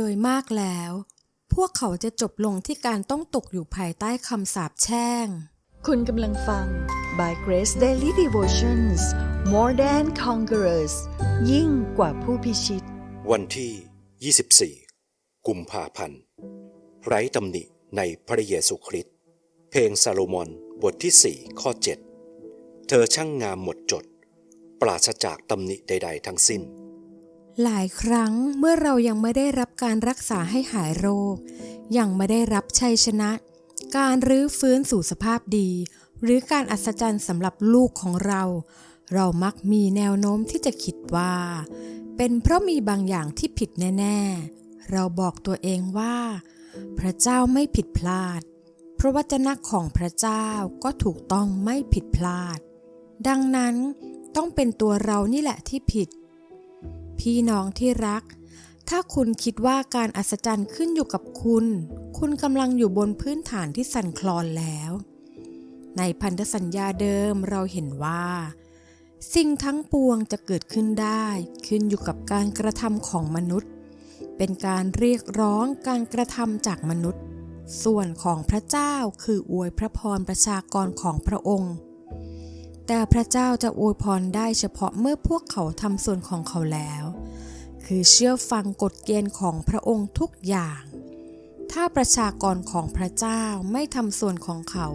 โดยมากแล้ว พวกเขาจะจบลงที่การต้องตกอยู่ภายใต้คำสาปแช่ง คุณกำลังฟัง By Grace Daily Devotions More Than Conquerors ยิ่งกว่าผู้พิชิต วันที่ 24 กุมภาพันธ์ ไร้ตำหนิในพระเยซูคริสต์ เพลงซาโลมอนบทที่ 4 ข้อ 7 เธอช่างงามหมดจด ปราศจากตำหนิใด ๆ ทั้งสิ้น หลายครั้งเมื่อเรายังไม่ได้รับการรักษาให้หายโรค ยังไม่ได้รับชัยชนะ การรื้อฟื้นสู่สภาพดี หรือการอัศจรรย์สำหรับลูกของเรา เรามักมีแนวโน้มที่จะคิดว่า เป็นเพราะมีบางอย่างที่ผิดแน่ ๆ เราบอกตัวเองว่า พระเจ้าไม่ผิดพลาด พระวจนะของพระเจ้าก็ถูกต้องไม่ผิดพลาด ดังนั้นต้องเป็นตัวเรานี่แหละที่ผิด พี่น้องที่รัก ถ้าคุณคิดว่าการอัศจรรย์ขึ้นอยู่กับคุณ คุณกำลังอยู่บนพื้นฐานที่สั่นคลอนแล้ว ในพันธสัญญาเดิมเราเห็นว่า สิ่งทั้งปวงจะเกิดขึ้นได้ ขึ้นอยู่กับการกระทำของมนุษย์ เป็นการเรียกร้องการกระทำจากมนุษย์ ส่วนของพระเจ้าคืออวยพระพรประชากรของพระองค์ แต่พระเจ้าจะอวยพรได้เฉพาะเมื่อพวกเขาทำส่วนของเขาแล้ว คือเชื่อฟังกฎเกณฑ์ของพระองค์ทุกอย่าง ถ้าประชากรของพระเจ้าไม่ทำส่วนของเขา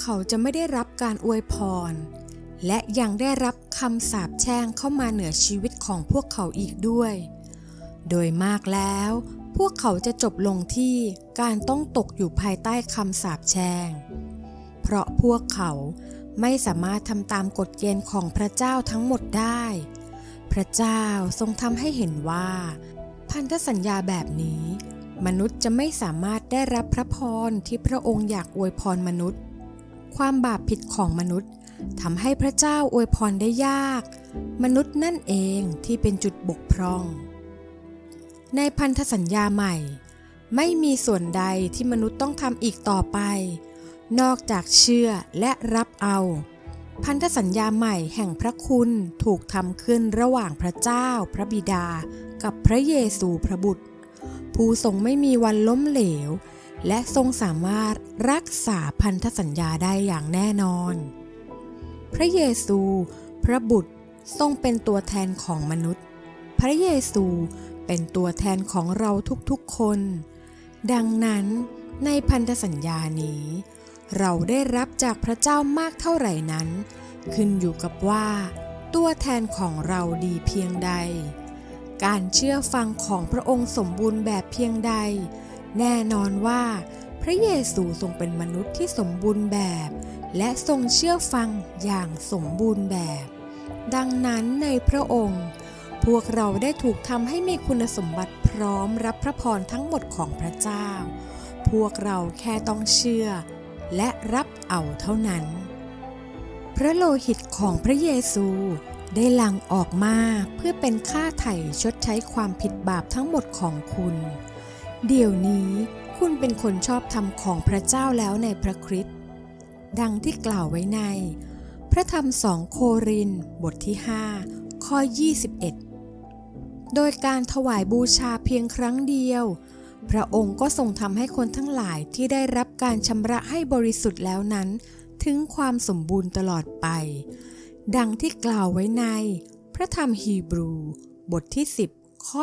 เขาจะไม่ได้รับการอวยพร และยังได้รับคำสาปแช่งเข้ามาเหนือชีวิตของพวกเขาอีกด้วย โดยมากแล้ว พวกเขาจะจบลงที่การต้องตกอยู่ภายใต้คำสาปแช่ง เพราะพวกเขา ไม่สามารถทำตามกฎเกณฑ์ของพระเจ้าทั้งหมดได้ พระเจ้าทรงทำให้เห็นว่า พันธสัญญาแบบนี้ มนุษย์จะไม่สามารถได้รับพระพรที่พระองค์อยากอวยพรมนุษย์ ความบาปผิดของมนุษย์ทำให้พระเจ้าอวยพรได้ยาก มนุษย์นั่นเองที่เป็นจุดบกพร่อง ในพันธสัญญาใหม่ ไม่มีส่วนใดที่มนุษย์ต้องทำอีกต่อไป นอกจากเชื่อและรับเอา พันธสัญญาใหม่แห่งพระคุณถูกทำขึ้นระหว่างพระเจ้า พระบิดา กับพระเยซูพระบุตร ผู้ทรงไม่มีวันล้มเหลว และทรงสามารถรักษาพันธสัญญาได้อย่างแน่นอน พระเยซู พระบุตรทรงเป็นตัวแทนของมนุษย์ พระเยซูเป็นตัวแทนของเราทุกๆคน ดังนั้นในพันธสัญญานี้ เราได้รับจากพระเจ้ามากเท่าไหร่นั้น ขึ้นอยู่กับว่า ตัวแทนของเราดีเพียงใด การเชื่อฟังของพระองค์สมบูรณ์แบบเพียงใด แน่นอนว่า พระเยซูทรงเป็นมนุษย์ที่สมบูรณ์แบบ และทรงเชื่อฟังอย่างสมบูรณ์แบบ ดังนั้นในพระองค์พวกเราได้ถูกทำให้มีคุณสมบัติพร้อมรับพระพรทั้งหมดของพระเจ้า พวกเราแค่ต้องเชื่อ และรับเอาเท่านั้น พระโลหิตของพระเยซูได้หลั่งออกมาเพื่อเป็นค่าไถ่ชดใช้ความผิดบาปทั้งหมดของคุณ เดี๋ยวนี้คุณเป็นคนชอบธรรมของพระเจ้าแล้วในพระคริสต์ดังที่กล่าวไว้ใน พระธรรมสองโครินธ์บทที่ 5 ข้อ 21 โดยการถวายบูชาเพียงครั้งเดียว พระองค์ก็ทรงทำให้คนทั้งหลายที่ได้รับการชำระให้บริสุทธิ์แล้วนั้น ถึงความสมบูรณ์ตลอดไป ดังที่กล่าวไว้ใน พระธรรมฮีบรู บทที่ 10 ข้อ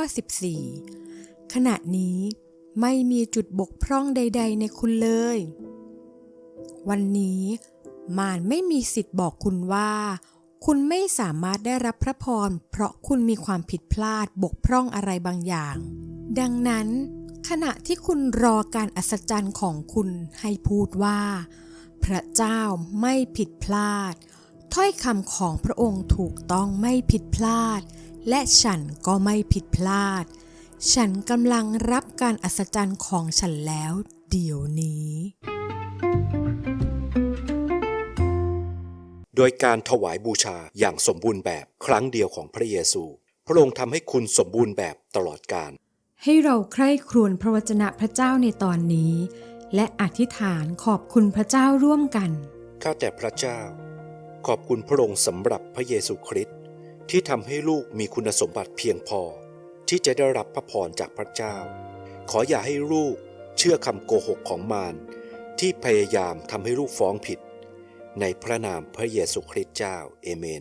14 ขณะนี้ไม่มีจุดบกพร่องใด ๆ ในคุณเลย วันนี้มารไม่มีสิทธิ์บอกคุณว่า คุณไม่สามารถได้รับพระพร เพราะคุณมีความผิดพลาดบกพร่องอะไรบางอย่าง ดังนั้น ขณะที่คุณรอการอัศจรรย์ของคุณให้พูดว่า พระเจ้าไม่ผิดพลาด ถ้อยคำของพระองค์ถูกต้องไม่ผิดพลาด และฉันก็ไม่ผิดพลาด ฉันกำลังรับการอัศจรรย์ของฉันแล้วเดี๋ยวนี้ โดยการถวายบูชาอย่างสมบูรณ์แบบครั้งเดียวของพระเยซู พระองค์ทำให้คุณสมบูรณ์แบบตลอดกาล ให้เราใคร่ครวญพระวจนะพระเจ้าในตอนนี้ และอธิษฐานขอบคุณพระเจ้าร่วมกัน ข้าแต่พระเจ้า ขอบคุณพระองค์สำหรับพระเยซูคริสต์ที่ทำให้ลูกมีคุณสมบัติเพียงพอ ที่จะได้รับพระพรจากพระเจ้า ขออย่าให้ลูกเชื่อคำโกหกของมารที่พยายามทำให้ลูกฟ้องผิด ในพระนามพระเยซูคริสต์เจ้า เอเมน